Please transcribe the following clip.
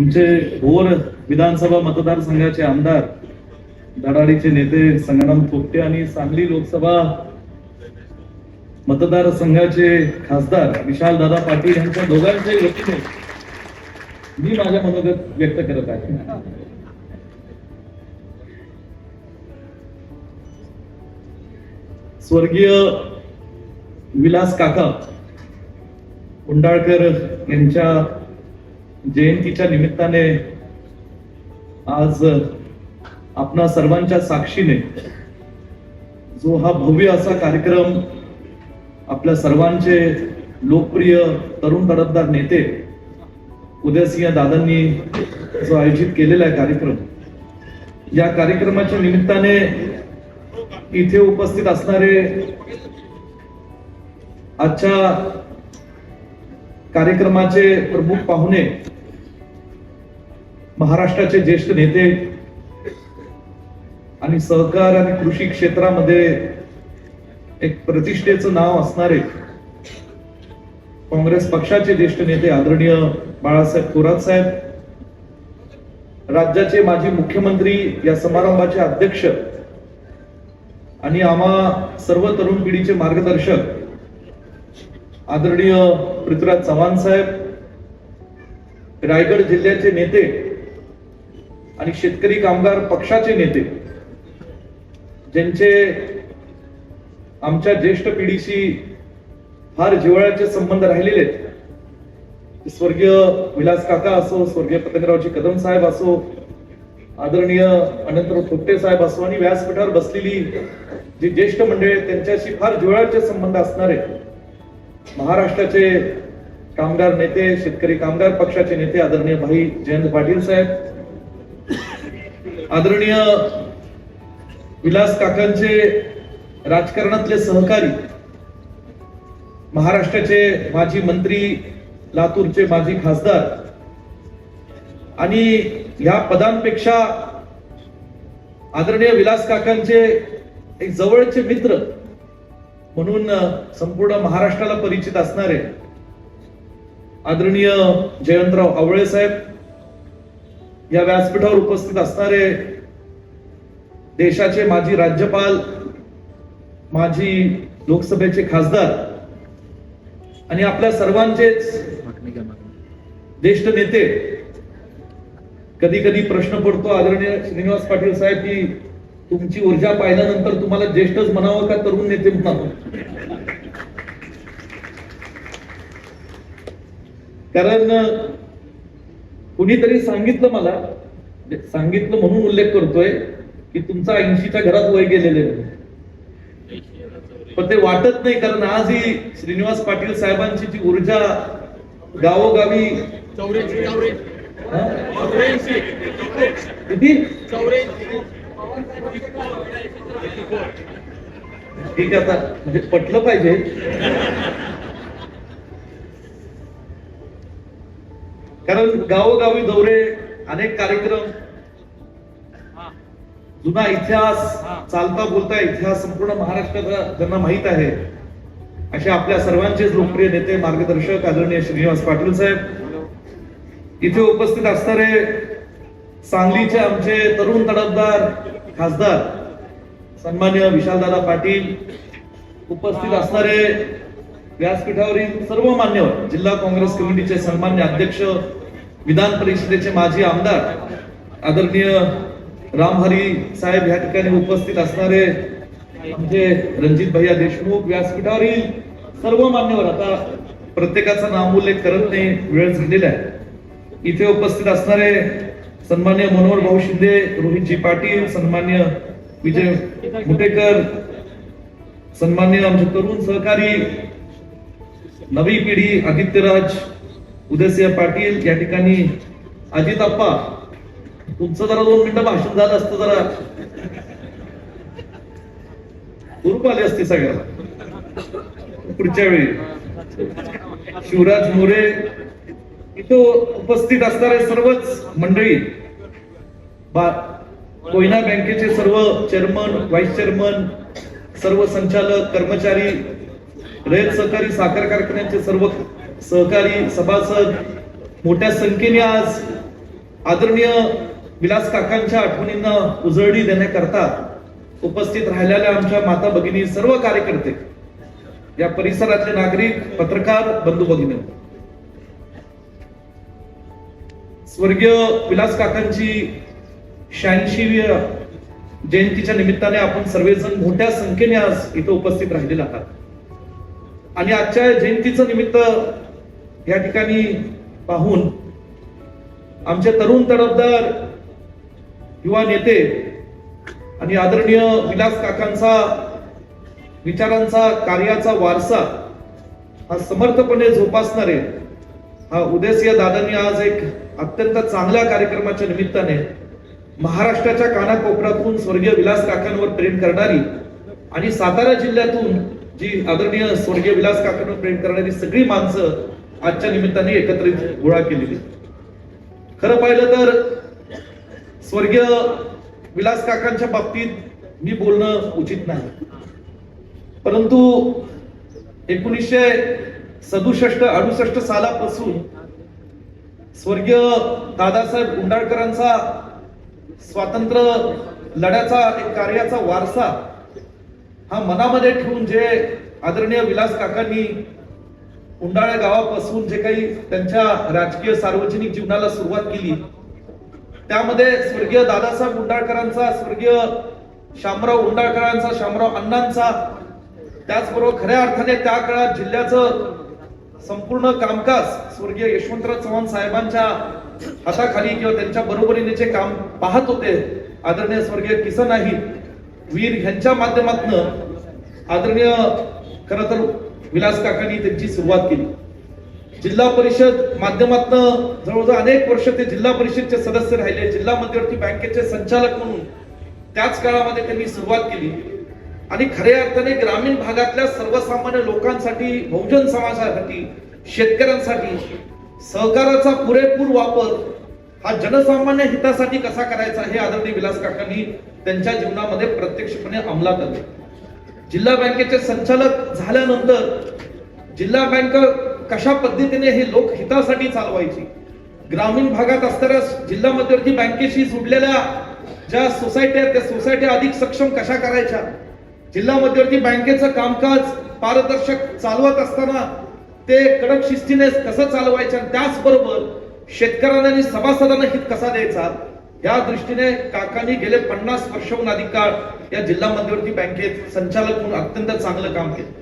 आमचे भोर विधानसभा मतदारसंघाचे आमदार धडाडीचे नेते संग्राम थोपटे आणि सांगली लोकसभा मतदारसंघाचे खासदार विशाल दादा पाटील यांच्या दोघांच्या वतीने मी माझ्या मनोगत व्यक्त करत आहे. स्वर्गीय विलास काका कुंडाळकर यांच्या जयंतीच्या निमित्ताने आज आपणा सर्वांच्या साक्षीने जो हा भव्य असा कार्यक्रम आपल्या सर्वांचे लोकप्रिय तरुण तडफदार नेते उदयसिंह दादांनी जो आयोजित केलेला आहे कार्यक्रम या कार्यक्रमाच्या निमित्ताने इथे उपस्थित असणारे आजच्या कार्यक्रमाचे प्रमुख पाहुणे महाराष्ट्राचे ज्येष्ठ नेते आणि सहकार आणि कृषी क्षेत्रामध्ये एक प्रतिष्ठेचं नाव असणारे काँग्रेस पक्षाचे ज्येष्ठ नेते आदरणीय बाळासाहेब थोरात साहेब राज्याचे माजी मुख्यमंत्री या समारंभाचे अध्यक्ष आणि आम्हा सर्व तरुण पिढीचे मार्गदर्शक आदरणीय पृथ्वीराज चव्हाण साहेब रायगड जिल्ह्याचे नेते आणि शेतकरी कामगार पक्षाचे नेते ज्यांचे आमच्या ज्येष्ठ पिढीशी फार जिव्हाळ्याचे संबंध राहिलेले आहेत. स्वर्गीय विलास काका असो स्वर्गीय पतंगरावजी कदम साहेब असो आदरणीय अनंतराव थोपटे साहेब असो आणि व्यासपीठावर बसलेली जी ज्येष्ठ मंडळी आहेत त्यांच्याशी फार जिव्हाळ्याचे संबंध असणारे महाराष्ट्राचे कामगार नेते शेतकरी कामगार पक्षाचे नेते आदरणीय भाई जयंत पाटील साहेब आदरणीय विलास काकांचे राजकारणातले सहकारी महाराष्ट्राचे माजी मंत्री लातूरचे माजी खासदार आणि या पदांपेक्षा आदरणीय विलास काकांचे एक जवळचे मित्र म्हणून संपूर्ण महाराष्ट्राला परिचित असणारे आदरणीय जयंतराव आवळे साहेब या व्यासपीठावर उपस्थित असणारे देशाचे माजी राज्यपाल माजी लोकसभेचे खासदार आणि आपल्या सर्वांचेच ज्येष्ठ नेते कधी कधी प्रश्न पडतो आदरणीय श्रीनिवास पाटील साहेब की तुमची ऊर्जा पाहिल्यानंतर तुम्हाला ज्येष्ठच म्हणावं का तरुण नेते म्हणावं? कारण कुणीतरी सांगितलं मला सांगितलं म्हणून उल्लेख करतोय की तुमचा ऐंशीच्या घरात वय गेलेले पण ते वाटत नाही कारण आजही श्रीनिवास पाटील साहेबांची जी ऊर्जा गावोगावी चौऱ्याऐंशी. ठीक आहे आता म्हणजे पटलं पाहिजे. कारण गावोगावी दौरे अनेक कार्यक्रम जुना इतिहास चालता बोलता इतिहास संपूर्ण महाराष्ट्राचा ज्यांना माहीत आहे. असे आपल्या सर्वांचेच लोकप्रिय नेते मार्गदर्शक आदरणीय श्रीनिवास पाटील साहेब. इथे उपस्थित असणारे सांगलीचे आमचे तरुण तडफदार खासदार सन्मान्य विशालदादा पाटील उपस्थित असणारे व्यासपीठावरील सर्व मान्यवर जिल्हा काँग्रेस कमिटीचे सन्मान्य अध्यक्ष विधान परिषदेचे माजी आमदार आदरणीय रामहरी साहेब या ठिकाणी उपस्थित असणारे आमचे रणजित भैया देशमुख व्यासपीठावरील सर्व मान्यवर. आता प्रत्येकाचा नामोल्लेख करत नाही वेळ झालेला आहे. इथे उपस्थित असणारे सन्मान्य मनोहर भाऊ शिंदे रोहितजी पाटील सन्मान्य विजय मुटेकर सन्मान्य आमचे तरुण सहकारी नवी पिढी आदित्यराज उदयसिंह पाटील या ठिकाणी अजित अप्पा तुमचं जरा दोन मिनिटं भाषण झालं असतं जरा. उरूप आले असते सगळ्याला. पुढच्या वेळी. शिवराज मोरे इथं उपस्थित असणारे सर्वच मंडळी कोयना बँकेचे सर्व चेअरमन व्हाईस चेअरमन सर्व संचालक कर्मचारी रयत सहकारी साखर कारखान्याचे सर्व सहकारी सभासद मोठ्या संख्येने आज आदरणीय विलास काकांच्या आठवणींना उजळणी देण्याकरता उपस्थित राहिलेल्या आमच्या माता भगिनी सर्व कार्यकर्ते या परिसरातले नागरिक पत्रकार बंधू भगिनी. स्वर्गीय विलास काकांची शहाऐंशी जयंतीच्या निमित्ताने आपण सर्वजण मोठ्या संख्येने आज इथं उपस्थित राहिलेले आहात. आणि आजच्या जयंतीचं निमित्त या ठिकाणी पाहून आमचे तरुण तडफदार युवा नेते आणि आदरणीय विलास काकांचा विचारांचा कार्याचा वारसा हा समर्थपणे जोपासणारे हा उदयसिंह दादांनी आज एक अत्यंत चांगल्या कार्यक्रमाच्या निमित्ताने महाराष्ट्राच्या कानाकोपऱ्यातून स्वर्गीय विलास काकांवर प्रेम करणारी आणि सातारा जिल्ह्यातून जी आदरणीय स्वर्गीय विलास काकांवर प्रेम करणारी सगळी माणसं आजच्या निमित्ताने एकत्रित गोळा केलेली खरं पाहिलं तर स्वर्गीय विलास काकांच्या बाबतीत मी बोलणं उचित नाही. परंतु एकोणीसशे सदुसष्ट अडुसष्ट सालापासून स्वर्गीय दादासाहेब गुंडाळकरांचा स्वातंत्र्य लढ्याचा एक कार्याचा वारसा हा मनामध्ये ठेवून जे आदरणीय विलास काकांनी उंडाळ्या गावापासून जे काही त्यांच्या राजकीय सार्वजनिक जीवनाला सुरुवात केली त्यामध्ये स्वर्गीय दादासाहेब उंडाळकरांचा स्वर्गीय शामराव उंडाळकरांचा शामराव अण्णांचा त्याचबरोबर खऱ्या अर्थाने त्या काळात जिल्ह्याचं संपूर्ण कामकाज स्वर्गीय यशवंतराव चव्हाण साहेबांच्या हाताखाली किंवा त्यांच्या बरोबरीने जे काम पाहत होते आदरणीय स्वर्गीय किसन आहे वीर ह्यांच्या माध्यमातून आदरणीय खरं तर विलास काकांनी त्यांची सुरुवात केली. जिल्हा परिषद माध्यमातून जवळजवळ अनेक वर्ष ते जिल्हा परिषदचे सदस्य राहिले जिल्हा मध्यवर्ती बँकेचे संचालक म्हणून त्याच काळामध्ये त्यांनी सुरुवात केली. आणि खऱ्या अर्थाने ग्रामीण भागातल्या सर्वसामान्य लोकांसाठी बहुजन समाजासाठी शेतकऱ्यांसाठी सहकाराचा पुरेपूर वापर हा जनसामान्य हितासाठी कसा करायचा हे आदरणीय विलास काकांनी त्यांच्या जीवनामध्ये प्रत्यक्षपणे अंमलात आणले. जिल्हा बँकेचे संचालक झाल्यानंतर जिल्हा बँक कशा पद्धतीने हे लोक हितासाठी चालवायची? ग्रामीण भागात असणाऱ्या जिल्हा मध्यवर्ती बँकेशी जुडलेल्या ज्या सोसायटी आहेत त्या सोसायटी अधिक सक्षम कशा करायच्या? जिल्हा मध्यवर्ती बँकेचं कामकाज पारदर्शक चालवत असताना ते कडक शिस्तीने कसं चालवायचं आणि त्याचबरोबर शेतकऱ्यांना आणि सभासदांना हित कसा द्यायचा या दृष्टीने काकांनी गेले पन्नास वर्षहून अधिक काळ या जिल्हा मध्यवर्ती बँकेत संचालक म्हणून अत्यंत चांगलं काम केलं.